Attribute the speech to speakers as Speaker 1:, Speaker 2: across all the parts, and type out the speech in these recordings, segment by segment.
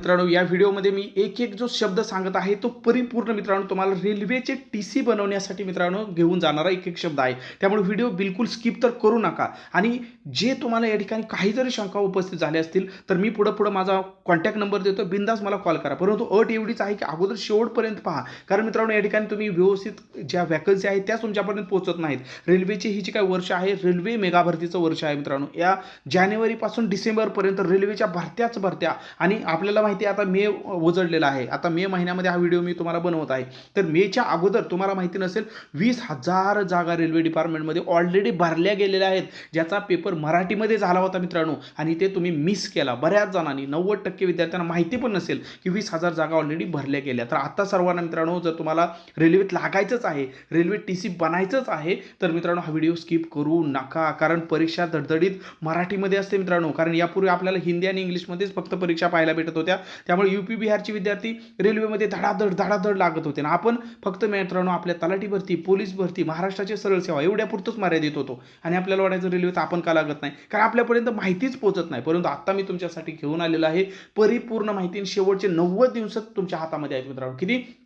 Speaker 1: मित्रांनो या व्हिडिओमध्ये मी एक एक जो शब्द सांगत आहे तो परिपूर्ण मित्रांनो तुम्हाला रेल्वेचे टी सी बनवण्यासाठी मित्रांनो घेऊन जाणारा एक एक शब्द आहे. त्यामुळे व्हिडिओ बिलकुल स्किप तर करू नका. आणि जे तुम्हाला या ठिकाणी काही जरी शंका उपस्थित झाल्या असतील तर मी पुढं पुढं माझा कॉन्टॅक्ट नंबर देतो बिंदास मला कॉल करा. परंतु अट एवढीच आहे की अगोदर शेवटपर्यंत पहा. कारण मित्रांनो या ठिकाणी तुम्ही व्यवस्थित ज्या वॅकन्सी आहेत त्या तुमच्यापर्यंत पोहोचत नाहीत. रेल्वेची ही जी काय वर्ष आहे रेल्वे मेगा भरतीचं वर्ष आहे मित्रांनो. या जानेवारीपासून डिसेंबरपर्यंत रेल्वेच्या भरत्याच भरत्या आणि आपल्याला माहिती आता मे उजडलेला आहे. आता मे महिन्यामध्ये हा व्हिडिओ मी तुम्हाला बनवत आहे. तर मेच्या अगोदर तुम्हाला माहिती नसेल वीस हजार जागा रेल्वे डिपार्टमेंटमध्ये ऑलरेडी भरल्या गेलेल्या आहेत. ज्याचा पेपर मराठीमध्ये झाला होता मित्रांनो. आणि ते तुम्ही मिस केला. बऱ्याच जणांनी नव्वद टक्के विद्यार्थ्यांना माहिती पण नसेल की वीस हजार जागा ऑलरेडी भरल्या गेल्या. तर आता सर्वांना मित्रांनो जर तुम्हाला रेल्वेत लागायचंच आहे रेल्वे टी सी बनायचंच आहे तर मित्रांनो हा व्हिडिओ स्किप करू नका. कारण परीक्षा धडधडीत मराठीमध्ये असते मित्रांनो. कारण यापूर्वी आपल्याला हिंदी आणि इंग्लिशमध्येच फक्त परीक्षा पाहायला भेटत होत्या. त्यामुळे यू पी बिहारचे विद्यार्थी रेल्वेमध्ये धडाधड धडाधड लागत होते. ना आपण फक्त मित्रांनो आपल्या तलाठी भरती पोलीस भरती महाराष्ट्राची सरळ सेवा एवढ्यापुरतंच मर्यादित होतो. आणि आपल्याला वाटायचं रेल्वेत आपण का लागत नाही? कारण आपल्यापर्यंत माहितीच पोहोचत नाही. परंतु आता मी तुमच्यासाठी घेऊन आलेलो आहे. परिपूर्ण माहिती शेवटचे नव्वद दिवस तुमच्या हातामध्ये आहेत मित्रांनो. किती?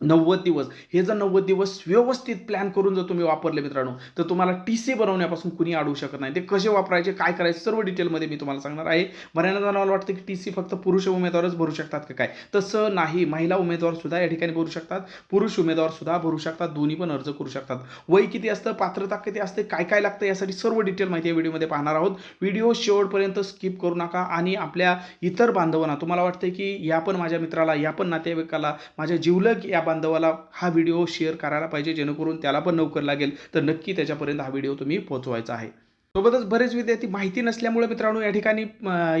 Speaker 1: नव्वद दिवस. हे जर नव्वद दिवस व्यवस्थित प्लॅन करून जर तुम्ही वापरले मित्रांनो तर तुम्हाला टी सी बनवण्यापासून कुणी अडवू शकत नाही. ते कसे वापरायचे काय करायचे सर्व डिटेलमध्ये मी तुम्हाला सांगणार आहे. बऱ्याच जणांना वाटतं की टी सी फक्त पुरुष उमेदवारच भरू शकतात का काय? तसं नाही. महिला उमेदवार सुद्धा या ठिकाणी भरू शकतात. पुरुष उमेदवार सुद्धा भरू शकतात. दोन्ही पण अर्ज करू शकतात. वय किती असतं पात्रता किती असते काय काय लागतं यासाठी सर्व डिटेल माहिती या व्हिडिओमध्ये पाहणार आहोत. व्हिडिओ शेवटपर्यंत स्किप करू नका आणि आपल्या इतर बांधवांना तुम्हाला वाटतं की या पण माझ्या मित्राला या पण नातेवाईकाला माझ्या जिवलग या बांधवाला हा व्हिडिओ शेअर करायला पाहिजे जेणेकरून त्याला पण नोकर लागेल. तर नक्की त्याच्यापर्यंत हा व्हिडिओ तुम्ही पोहोचवायचा आहे. सोबतच बरेच विद्यार्थी माहिती नसल्यामुळे मित्रांनो या ठिकाणी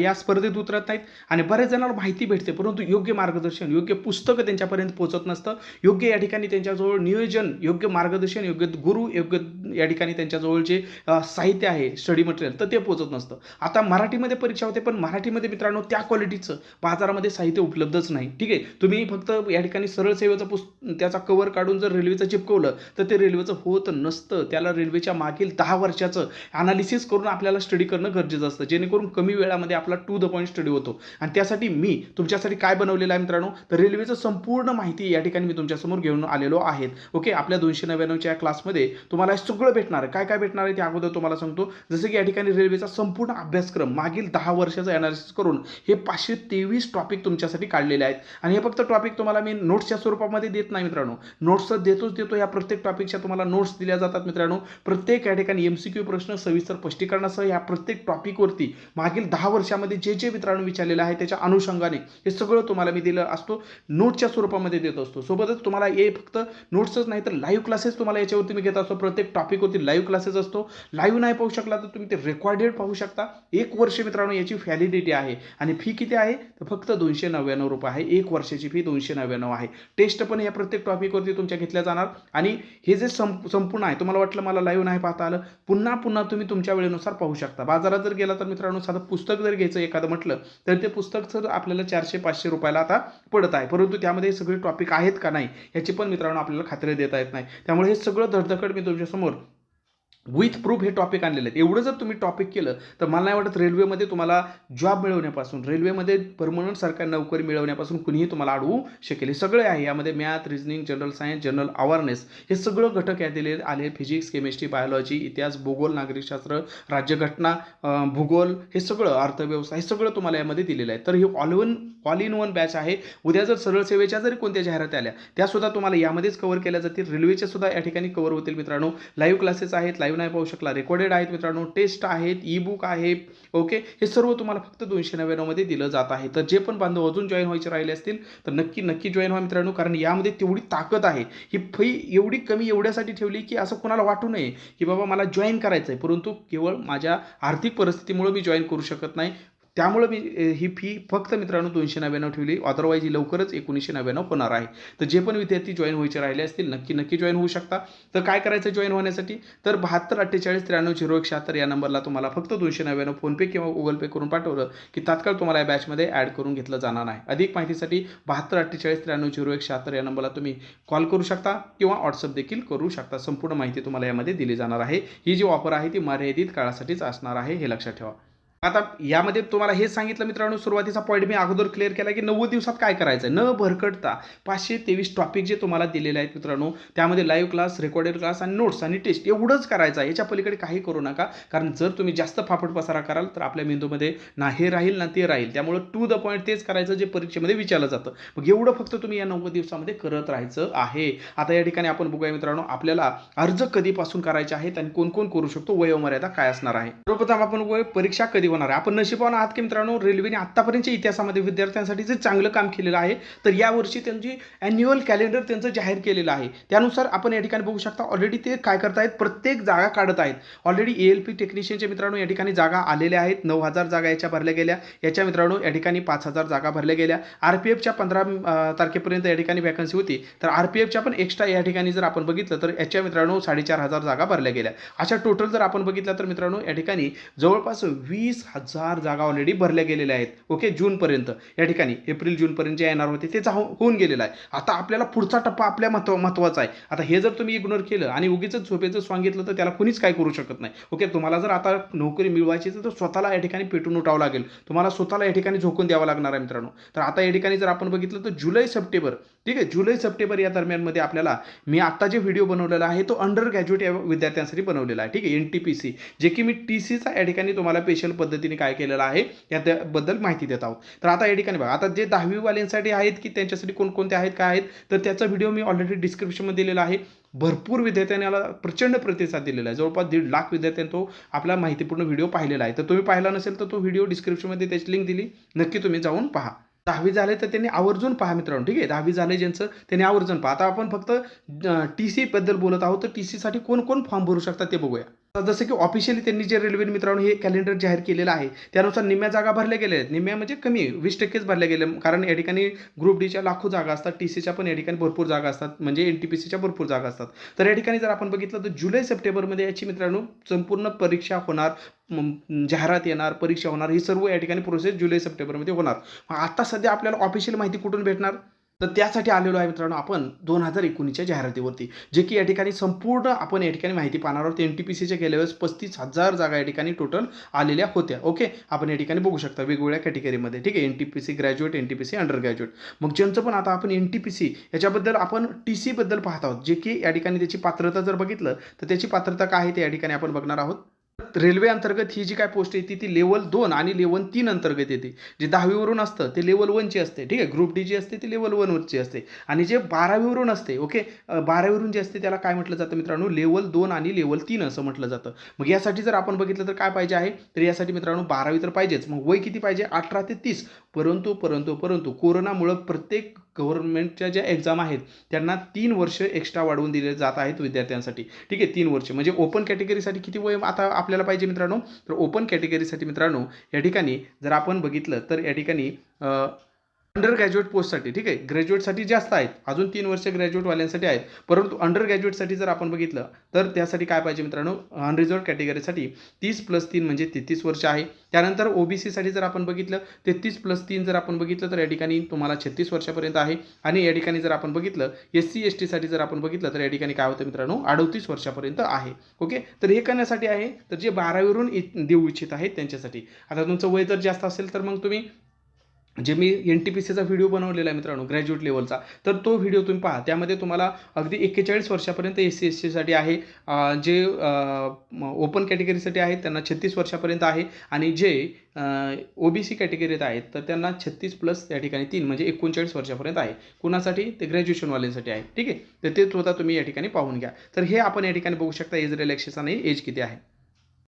Speaker 1: या स्पर्धेत उतरत नाहीत आणि बरेच जणांना माहिती भेटते परंतु योग्य मार्गदर्शन योग्य पुस्तकं त्यांच्यापर्यंत पोहोचत नसतं. योग्य या ठिकाणी त्यांच्याजवळ नियोजन योग्य मार्गदर्शन योग्य गुरु योग्य या ठिकाणी त्यांच्याजवळ जे साहित्य आहे स्टडी मटेरियल तर ते पोहोचत नसतं. आता मराठीमध्ये परीक्षा होते पण मराठीमध्ये मित्रांनो त्या क्वालिटीचं बाजारामध्ये साहित्य उपलब्धच नाही. ठीक आहे? तुम्ही फक्त या ठिकाणी सरळ सेवेचं पुस्त त्याचा कवर काढून जर रेल्वेचं चिपकवलं तर ते रेल्वेचं होत नसतं. त्याला रेल्वेच्या मागील दहा वर्षाचं अनालिसिस करून आपल्याला स्टडी करणं गरजेचं असतं. जेणेकरून कमी वेळामध्ये आपला टू द पॉईंट स्टडी होतो. आणि त्यासाठी मी तुमच्यासाठी काय बनवलेलं आहे मित्रांनो? तर रेल्वेचं संपूर्ण माहिती या ठिकाणी मी तुमच्यासमोर घेऊन आलेलो आहेत ओके? आपल्या दोनशे नव्याण्णवच्या क्लासमध्ये तुम्हाला सगळं भेटणार आहे. काय काय भेटणार आहे ते अगोदर तुम्हाला सांगतो. जसं की या ठिकाणी रेल्वेचा संपूर्ण अभ्यासक्रम मागील दहा वर्षाचा अनालिसिस करून हे पाचशे तेवीस टॉपिक तुमच्यासाठी काढलेले आहेत. आणि हे फक्त टॉपिक तुम्हाला मी नोट्सच्या स्वरूपामध्ये देत नाही मित्रांनो. नोट्स तर देतोच देतो. या प्रत्येक टॉपिकच्या तुम्हाला नोट्स दिल्या जातात मित्रांनो. प्रत्येक या ठिकाणी एम सी क्यू प्रश्न सविस्तर स्पष्टीकरणासह या प्रत्येक टॉपिकवरती मागील दहा वर्षामध्ये जे जे मित्रांनो विचारलेलं आहे त्याच्या अनुषंगाने हे सगळं तुम्हाला मी दिलं असतो. नोटच्या स्वरूपामध्ये देत असतो. सोबतच तुम्हाला हे फक्त नोट्सच नाही तर लाईव्ह क्लासेस तुम्हाला याच्यावरती मी घेत असतो. प्रत्येक टॉपिक टॉपिकवरती लाईव्ह क्लासेस असतो. लाईव्ह नाही पाहू शकला तर तुम्ही ते रेकॉर्डेड पाहू शकता. एक वर्ष मित्रांनो याची व्हॅलिडिटी आहे. आणि फी किती आहे? तर फक्त दोनशे नव्याण्णव रुपये आहे. एक वर्षाची फी दोनशे नव्याण्णव आहे. टेस्ट पण या प्रत्येक टॉपिकवरती तुमच्या घेतल्या जाणार. आणि हे जे सं संपूर्ण आहे तुम्हाला वाटलं मला लाईव्ह नाही पाहता आलं. पुन्हा पुन्हा तुम्ही तुमच्या वेळेनुसार पाहू शकता. बाजारात जर गेला तर मित्रांनो साधं पुस्तक जर घ्यायचं एखादं म्हटलं तर ते पुस्तक सर आपल्याला चारशे पाचशे रुपयाला आता पडत आहे. परंतु त्यामध्ये सगळे टॉपिक आहेत का नाही याची पण मित्रांनो आपल्याला खात्री देता येत नाही. त्यामुळे हे सगळं धडधकड मी तुमच्यासमोर विथ प्रूफ हे टॉपिक आणलेले आहेत. एवढं जर तुम्ही टॉपिक केलं तर मला नाही वाटत रेल्वेमध्ये तुम्हाला जॉब मिळवण्यापासून रेल्वेमध्ये परमनंट सरकारी नोकरी मिळवण्यापासून कुणीही तुम्हाला अडवू शकेल. हे सगळे आहे. यामध्ये math reasoning general science general awareness हे सगळं घटक या दिले आले. फिजिक्स केमिस्ट्री बायोलॉजी इतिहास भूगोल नागरिकशास्त्र राज्यघटना भूगोल हे सगळं अर्थव्यवस्था हे सगळं तुम्हाला यामध्ये दिलेलं आहे. तर हे all one all in one batch आहे. उद्या जर सरळ सेवेच्या जरी कोणत्या जाहिराती आल्या त्यासुद्धा तुम्हाला यामध्येच कव्हर केल्या जातील. रेल्वेच्या सुद्धा या ठिकाणी कव्हर होतील मित्रांनो. लाईव्ह क्लासेस आहेत. लाईव्ह नाही पाहू शकला. रेकॉर्डेड आहेत मित्रांनो टेस्ट आहेत ई बुक आहे ओके हे सर्व तुम्हाला फक्त दोनशे नव्याण्णवमध्ये दिलं जात आहे. तर जे पण बांधव अजून जॉईन व्हायचे राहिले असतील तर नक्की नक्की जॉईन व्हा मित्रांनो कारण यामध्ये तेवढी ताकद आहे. ही फी एवढी कमी एवढ्यासाठी ठेवली की असं कोणाला वाटू नये की बाबा मला जॉईन करायचं आहे परंतु केवळ माझ्या आर्थिक परिस्थितीमुळे मी जॉईन करू शकत नाही. त्यामुळे मी ही फी फक्त मित्रांनो दोनशे नव्याण्णव ठेवली. अदरवाईज ही लवकरच एकोणीसशे नव्याण्णव होणार आहे. तर जे पण विद्यार्थी जॉईन व्हायचे राहिले असतील नक्की नक्की जॉईन होऊ शकता. तर काय करायचं जॉईन होण्यासाठी? तर बहात्तर अठ्ठेचाळीस त्र्याण्णव झिरो एक शहात्तर या नंबरला तुम्हाला फक्त दोनशे नव्याण्णव फोनपे किंवा गुगल पे करून पाठवलं की तात्काळ तुम्हाला या बॅचमध्ये ॲड करून घेतलं जाणार आहे अधिक माहितीसाठी बहात्तर अठ्ठेचाळीस त्र्याण्णव झिरो एक शहात्तर या नंबरला तुम्ही कॉल करू शकता किंवा व्हॉट्सअप देखील करू शकता. संपूर्ण माहिती तुम्हाला यामध्ये दिली जाणार आहे. ही जी ऑफर आहे ती मर्यादित काळासाठीच असणार आहे हे लक्षात ठेवा. आता यामध्ये तुम्हाला हे सांगितलं मित्रांनो सुरुवातीचा पॉईंट मी अगोदर क्लिअर केला की नव्वद दिवसात काय करायचं आहे न भरकटता पाचशे तेवीस टॉपिक जे तुम्हाला दिलेले आहेत मित्रांनो त्यामध्ये लाईव्ह क्लास रेकॉर्डेड क्लास आणि नोट्स आणि टेस्ट एवढंच करायचं आहे. याच्या पलीकडे काही करू नका. कारण जर तुम्ही जास्त फाफट पसारा कराल तर आपल्या मेंदूमध्ये ना हे राहील ना ते राहील. त्यामुळे टू द पॉईंट तेच करायचं जे परीक्षेमध्ये विचारलं जातं. मग एवढं फक्त तुम्ही या नव्वद दिवसामध्ये करत राहायचं आहे. आता या ठिकाणी आपण बघूया मित्रांनो आपल्याला अर्ज कधीपासून करायचे आहेत आणि कोण कोण करू शकतो? वयोमर्यादा काय असणार आहे? सर्वप्रथम आपण बघूया परीक्षा कधी होणार आहे. आपण नशिबान आहात की मित्रांनो रेल्वेने आत्तापर्यंतच्या इतिहासामध्ये विद्यार्थ्यांसाठी जे चांगलं काम केलेलं आहे तर यावर्षी त्यांची अॅन्युअल कॅलेंडर त्यांचं जाहीर केलेलं आहे. त्यानुसार आपण या ठिकाणी बघू शकता ऑलरेडी ते काय करतायत? प्रत्येक जागा काढत आहेत. ऑलरेडी ए एल पी टेक्निशियनचे मित्रांनो या ठिकाणी जागा आलेल्या आहेत. नऊ हजार जागा याच्या भरल्या गेल्या. याच्या मित्रांनो या ठिकाणी पाच हजार जागा भरल्या गेल्या. आर पी एफच्या पंधरा तारखेपर्यंत या ठिकाणी वॅकन्सी होती. तर आर पी एफच्या पण एक्स्ट्रा या ठिकाणी जर आपण बघितलं तर याच्या मित्रांनो साडेचार हजार जागा भरल्या गेल्या. अशा टोटल जर आपण बघितलं तर मित्रांनो या ठिकाणी जवळपास वीस हजार जागा ऑलरेडी भरल्या गेलेल्या आहेत. ओके जूनपर्यंत या ठिकाणी एप्रिल जूनपर्यंत जे येणार होते ते जा होऊन गेलेलं आहे. आता आपल्याला पुढचा टप्पा आपल्या महत्त्व महत्त्वाचा आहे. आता हे जर तुम्ही इग्नोर केलं आणि उगीच झोपेचं सांगितलं तर त्याला कुणीच काय करू शकत नाही. ओके तुम्हाला जर आता नोकरी मिळवायची तर स्वतःला या ठिकाणी पेटून उठावं लागेल. तुम्हाला स्वतःला या ठिकाणी झोकून द्यावं लागणार आहे मित्रांनो. तर आता या ठिकाणी जर आपण बघितलं तर जुलै सप्टेंबर ठीक आहे? जुलै सप्टेंबर या दरम्यानमध्ये आपल्याला मी आत्ता जे व्हिडिओ बनवलेला आहे तो अंडर ग्रॅज्युएट विद्यार्थ्यांसाठी बनवलेला आहे. ठीक आहे? एन टी पी सी जे की मी टी सीचा या ठिकाणी तुम्हाला स्पेशल पद्धतीने काय केलेलं आहे याबद्दल माहिती देत आहोत. तर आता या ठिकाणी बघा आता जे दहावीवाल्यांसाठी आहेत की त्यांच्यासाठी कोणकोणते आहेत काय आहेत तर त्याचा व्हिडिओ मी ऑलरेडी डिस्क्रिप्शनमध्ये दिलेला आहे. भरपूर विद्यार्थ्यांनी याला प्रचंड प्रतिसाद दिलेला आहे. जवळपास दीड लाख विद्यार्थ्यांनी तो आपला माहितीपूर्ण व्हिडिओ पाहिलेला आहे. तर तुम्ही पाहिला नसेल तर तो व्हिडिओ डिस्क्रिप्शनमध्ये त्याची लिंक दिली. नक्की तुम्ही जाऊन पहा. दहावी झाले तर त्यांनी आवर्जून पहा मित्रांनो ठीक आहे? दहावी झाले ज्यांचं त्यांनी आवर्जून पहा. आता आपण फक्त टी सीबद्दल बोलत आहोत. तर टी सीसाठी कोण कोण फॉर्म भरू शकतात ते बघूया. जसं की ऑफिशियली त्यांनी जे रेल्वे मित्रांनो हे कॅलेंडर जाहीर केलेलं आहे त्यानुसार निम्म्या जागा भरल्या गेल्या आहेत. निम्म्या म्हणजे कमी वीस टक्केच भरल्या गेल्या कारण या ठिकाणी ग्रुप डीच्या लाखो जागा असतात टी सीच्या पण या ठिकाणी भरपूर जागा असतात म्हणजे एन टी पी सीच्या भरपूर जागा असतात. तर या ठिकाणी जर आपण बघितलं तर जुलै सप्टेंबरमध्ये याची मित्रांनो संपूर्ण परीक्षा होणार जाहिरात येणार परीक्षा होणार ही सर्व या ठिकाणी प्रोसेस जुलै सप्टेंबरमध्ये होणार. मग आता सध्या आपल्याला ऑफिशियल माहिती कुठून भेटणार? तर त्यासाठी आलेलो आहे मित्रांनो आपण दोन हजार एकोणीसच्या जाहिरातीवरती जे की या ठिकाणी संपूर्ण आपण या ठिकाणी माहिती पाहणार आहोत. एन टी पी सीच्या गेल्या वेळेस पस्तीस हजार जागा या ठिकाणी टोटल आलेल्या होत्या. ओके आपण या ठिकाणी बघू शकता वेगवेगळ्या कॅटेगरीमध्ये ठीक आहे? N T P C graduate N T P C under graduate मग ज्यांचं पण आता आपण एन टी पी सी याच्याबद्दल आपण टी सीबद्दल पाहत आहोत. जे की या ठिकाणी त्याची पात्रता जर बघितलं तर त्याची पात्रता काय आहे ते या ठिकाणी आपण बघणार आहोत. रेल्वे अंतर्गत ही जी काय पोस्ट येते ती लेवल दोन आणि लेवल तीन अंतर्गत येते. जे दहावीवरून असतं ते लेवल वनची असते. ठीक आहे? ग्रुप डी जी असते ती लेवल वनवरची असते. आणि जे बारावीवरून असते ओके बारावीवरून जे असते त्याला काय म्हटलं जातं मित्रांनो? लेवल दोन आणि लेवल तीन असं म्हटलं जातं. मग यासाठी जर आपण बघितलं तर काय पाहिजे आहे? तर यासाठी मित्रांनो बारावी तर पाहिजेच. मग वय किती पाहिजे? अठरा ते तीस. परंतु परंतु परंतु कोरोनामुळं प्रत्येक गव्हर्नमेंटच्या ज्या एक्झाम आहेत त्यांना तीन वर्ष एक्स्ट्रा वाढवून दिले जात आहेत विद्यार्थ्यांसाठी. ठीक आहे तीन वर्ष. म्हणजे ओपन कॅटेगरीसाठी किती वय आता आपल्याला पाहिजे मित्रांनो? तर ओपन कॅटेगरीसाठी मित्रांनो या ठिकाणी जर आपण बघितलं तर या ठिकाणी अंडर ग्रॅज्युएट पोस्टसाठी ठीक आहे? ग्रॅज्युएटसाठी जास्त आहेत. अजून तीन वर्ष ग्रॅज्युएटवाल्यांसाठी आहेत. परंतु अंडर ग्रॅज्युएटसाठी जर आपण बघितलं तर त्यासाठी काय पाहिजे मित्रांनो? अनरिझर्व कॅटेगरीसाठी तीस प्लस तीन म्हणजे तेहतीस वर्ष आहे. त्यानंतर ओबीसीसाठी जर आपण बघितलं तेहतीस प्लस तीन जर आपण बघितलं तर या ठिकाणी तुम्हाला छत्तीस वर्षापर्यंत आहे. आणि या ठिकाणी जर आपण बघितलं एस सी एस टीसाठी जर आपण बघितलं तर या ठिकाणी काय होतं मित्रांनो? अडतीस वर्षापर्यंत आहे. ओके? तर हे करण्यासाठी आहे तर जे बारावीवरून इ- देऊ इच्छित आहेत त्यांच्यासाठी. आता तुमचं वय जर जास्त असेल तर मग तुम्ही जे मी एन टी पी सीचा व्हिडिओ बनवलेला आहे मित्रांनो ग्रॅज्युएट लेवलचा तर तो व्हिडिओ तुम्ही पहा. त्यामध्ये तुम्हाला अगदी एक्केचाळीस वर्षापर्यंत एस सी एस सीसाठी आहे. जे ओपन कॅटेगरीसाठी आहेत त्यांना छत्तीस वर्षापर्यंत आहे. आणि जे ओ बी सी कॅटेगरीत आहेत तर त्यांना छत्तीस प्लस त्या ठिकाणी तीन म्हणजे एकोणचाळीस वर्षापर्यंत आहे. कुणासाठी? ते ग्रॅज्युएशनवाल्यांसाठी आहे. ठीक आहे? तर ते स्वतः तुम्ही या ठिकाणी पाहून घ्या. तर हे आपण या ठिकाणी बघू शकता एज रिलॅक्सेशन आणि एज किती आहे.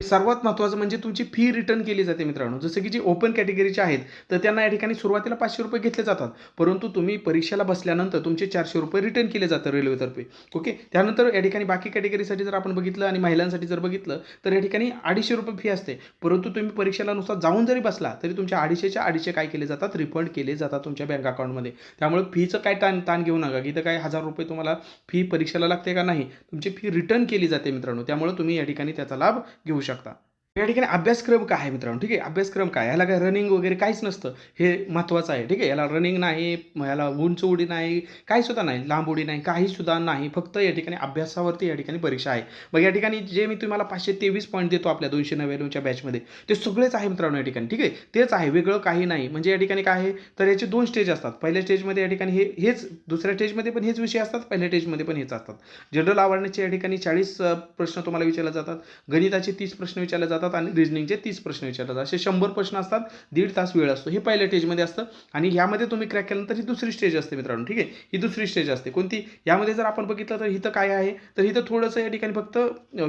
Speaker 1: सर्वात महत्त्वाचं म्हणजे तुमची फी रिटर्न केली जाते मित्रांनो. जसं की जे ओपन कॅटेगरीचे आहेत तर त्यांना या ठिकाणी सुरुवातीला पाचशे रुपये घेतले जातात. परंतु तुम्ही परीक्षेला बसल्यानंतर तुमचे चारशे रुपये रिटर्न केले जातं रेल्वेतर्फे ओके त्यानंतर या ठिकाणी बाकी कॅटेगरीसाठी जर आपण बघितलं आणि महिलांसाठी जर बघितलं तर या ठिकाणी अडीचशे रुपये फी असते. परंतु तुम्ही परीक्षेला नुसार जाऊन जरी बसला तरी तुमच्या अडीचशेच्या अडीचशे काय केले जातात? रिफंड केले जातात तुमच्या बँक अकाउंटमध्ये त्यामुळे फीचं काय ताण ताण घेऊ नका. की इथं काय हजार रुपये तुम्हाला फी परीक्षेला लागते का नाही? तुमची फी रिटर्न केली जाते मित्रांनो. त्यामुळे तुम्ही या ठिकाणी त्याचा लाभ घेऊ शकता या ठिकाणी अभ्यासक्रम काय आहे मित्रांनो? ठीक आहे अभ्यासक्रम काय? ह्याला काय रनिंग वगैरे काहीच नसतं. हे महत्त्वाचं आहे ठीक आहे? याला रनिंग नाही मग याला उंच उडी नाही काही सुद्धा नाही लांब उडी नाही काही सुद्धा नाही. फक्त या ठिकाणी अभ्यासावरती या ठिकाणी परीक्षा आहे. मग या ठिकाणी जे मी तुम्हाला पाचशे तेवीस पॉईंट देतो आपल्या दोनशे नव्याण्णवच्या बॅचमध्ये ते सगळेच आहे मित्रांनो या ठिकाणी ठीक आहे? तेच आहे वेगळं काही नाही. म्हणजे या ठिकाणी काय आहे? तर याचे दोन स्टेज असतात. पहिल्या स्टेजमध्ये या ठिकाणी हे हेच दुसऱ्या स्टेजमध्ये पण हेच विषय असतात पहिल्या स्टेजमध्ये पण हेच असतात. जनरल आवडण्याचे या ठिकाणी चाळीस प्रश्न तुम्हाला विचारले जातात. गणिताचे तीस प्रश्न विचारले जातात. आणि रिजनिंगचे तीस प्रश्न विचारले जातात असे शंभर प्रश्न असतात दीड तास वेळ असतो. हे पहिल्या स्टेजमध्ये असतं. आणि ह्यामध्ये तुम्ही क्रॅक केल्यानंतर ही दुसरी स्टेज असते मित्रांनो ठीक आहे? ही दुसरी स्टेज असते. कोणती? यामध्ये जर आपण बघितलं तर इथं काय आहे? तर इथं थोडंसं या ठिकाणी फक्त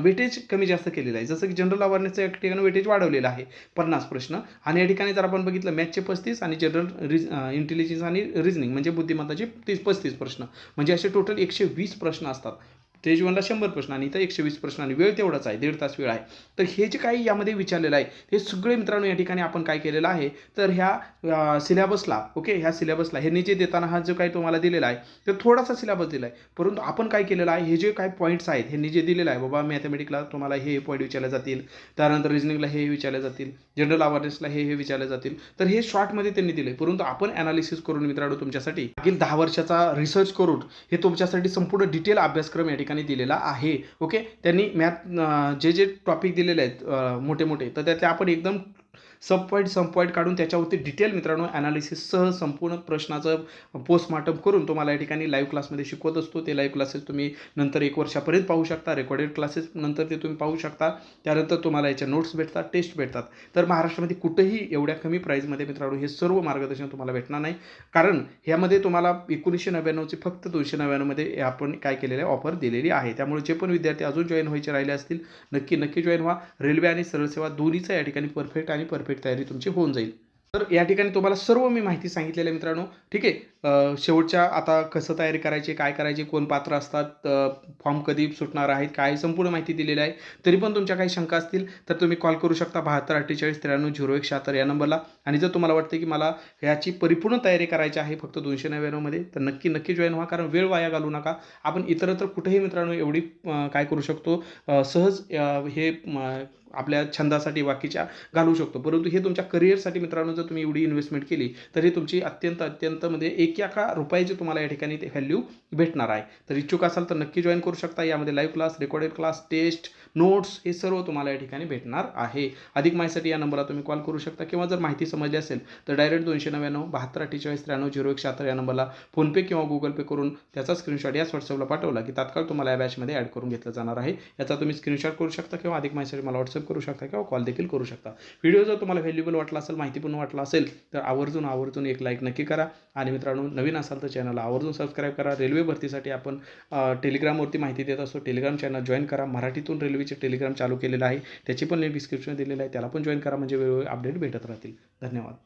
Speaker 1: वेटेज कमी जास्त केलेलं आहे. जसं की जनरल अवेअरनेसचं या ठिकाणी वेटेज वाढवलेलं आहे. पन्नास प्रश्न. आणि या ठिकाणी जर आपण बघितलं मॅथचे पस्तीस आणि जनरल रिज इंटेलिजन्स आणि रिजनिंग म्हणजे बुद्धिमत्ताचे तीस पस्तीस प्रश्न. म्हणजे असे टोटल एकशे वीस प्रश्न असतात. स्टेज वनला शंभर प्रश्न आणि इथं एकशे वीस प्रश्न आणि वेळ तेवढाच आहे दीड तास वेळ आहे. तर हे जे काही यामध्ये विचारलेलं आहे हे सगळे मित्रांनो या ठिकाणी आपण काय केलेलं आहे? तर ह्या सिलेबसला ओके? ह्या सिलेबसला ह्यांनी जे देताना हा जो काही तुम्हाला दिलेला आहे तर थोडासा सिलेबस दिला आहे परंतु आपण काय केलेलं आहे हे जे काही पॉईंट्स आहेत ह्यांनी जे दिलेलं आहे. बाबा मॅथमॅटिकला तुम्हाला हे पॉईंट विचारले जातील त्यानंतर रिजनिंगला हे विचारले जातील जनरल अवेअरनेसला हे हे विचारले जातील. तर हे शॉर्टमध्ये त्यांनी दिले परंतु आपण ॲनालिसिस करून मित्रांनो तुमच्यासाठी मागील दहा वर्षाचा रिसर्च करून हे तुमच्यासाठी संपूर्ण डिटेल अभ्यासक्रम या ठिकाणी दिलेला आहे. ओके त्यांनी मॅथ जे जे टॉपिक दिलेले आहेत मोठे मोठे तर त्यातले आपण एकदम सब पॉईंट सम पॉईंट काढून त्याच्यावरती डिटेल मित्रांनो ॲनालिसिससह संपूर्ण प्रश्नाचं पोस्टमार्टम करून तुम्हाला या ठिकाणी लाईव्ह क्लासमध्ये शिकवत असतो. ते लाईव्ह क्लासेस तुम्ही नंतर एक वर्षापर्यंत पाहू शकता. रेकॉर्डेड क्लासेस नंतर ते तुम्ही पाहू शकता. त्यानंतर तुम्हाला याच्या नोट्स भेटतात टेस्ट भेटतात. तर महाराष्ट्रामध्ये कुठेही एवढ्या कमी प्राईजमध्ये मित्रांनो हे सर्व मार्गदर्शन तुम्हाला भेटणार नाही. कारण ह्यामध्ये तुम्हाला एकोणीसशे नव्याण्णवचे फक्त दोनशे नव्याण्णवमध्ये आपण काय केलेलं आहे? ऑफर दिलेली आहे. त्यामुळे जे पण विद्यार्थी अजून जॉईन व्हायचे राहिले असतील नक्की नक्की जॉईन व्हा. रेल्वे आणि सरळ सेवा या ठिकाणी परफेक्ट आणि परफेक्ट तयारी तुमची होऊन जाईल. तर या ठिकाणी तुम्हाला सर्व मी माहिती सांगितलेली आहे मित्रांनो. ठीक आहे? शेवटच्या आता कसं तयारी करायची काय करायची कोण पात्र असतात फॉर्म कधी सुटणार आहेत काय संपूर्ण माहिती दिलेली आहे. तरी पण तुमच्या काही शंका असतील तर तुम्ही कॉल करू शकता बहात्तर अठ्ठेचाळीस त्र्याण्णव झिरो एक शहात्तर या नंबरला. आणि जर तुम्हाला वाटतं की मला ह्याची परिपूर्ण तयारी करायची आहे फक्त दोनशे नव्याण्णवमध्ये तर नक्की नक्की जॉईन व्हा कारण वेळ वाया घालू नका. आपण इतरत्र कुठेही मित्रांनो एवढी काय करू शकतो? सहज हे आपल्या छंदासाठी बाकीच्या घालू शकतो. परंतु हे तुमच्या करिअरसाठी मित्रांनो जर तुम्ही एवढी इन्व्हेस्टमेंट केली तर ही तुमची अत्यंत अत्यंत म्हणजे एक एका रुपयाची तुम्हाला या ठिकाणी ते व्हॅल्यू भेटणार आहे. तर इच्छुक असाल तर नक्की जॉईन करू शकता. यामध्ये live class recorded class test notes हे सर्व तुम्हाला या ठिकाणी भेटणार आहे. अधिक माहितीसाठी या नंबरला तुम्ही कॉल करू शकता किंवा जर माहिती समजली असेल तर डायरेक्ट दोनशे नव्याण्णव बहात्तर अठ्ठेचाळीस त्र्याण्णव झिरो एक शहात्तर या नंबरला फोनपे किंवा गुगल पे करून त्याचा स्क्रीनशॉट याच व्हॉट्सअपला पाठवला की तात्काळ तुम्हाला या बॅचमध्ये ॲड करून घेतलं जाणार आहे. याचा तुम्ही स्क्रीनशॉट करू शकता किंवा अधिक माहितीसाठी मला व्हॉट्सअप करू शकता किंवा कॉल देखील करू शकता. व्हिडिओ जर तुम्हाला व्हॅल्युबल वाटला असेल माहितीपूर्ण वाटला असेल तर आवर्जून आवर्जून एक लाईक नक्की करा. आणि मित्रांनो नवीन असाल तर चॅनलला आवर्जून सबस्क्राईब करा. रेल्वे भरतीसाठी आपण टेलिग्रामवरती माहिती देत असतो. टेलिग्राम चॅनल जॉईन करा. मराठीतून रेल्वे रेल्वेचे टेलिग्राम चालू केलेलं आहे त्याची पण लिंक डिस्क्रिप्शन दिलेलं आहे त्याला पण जॉईन करा म्हणजे वेळोवेळी अपडेट भेटत राहतील. धन्यवाद.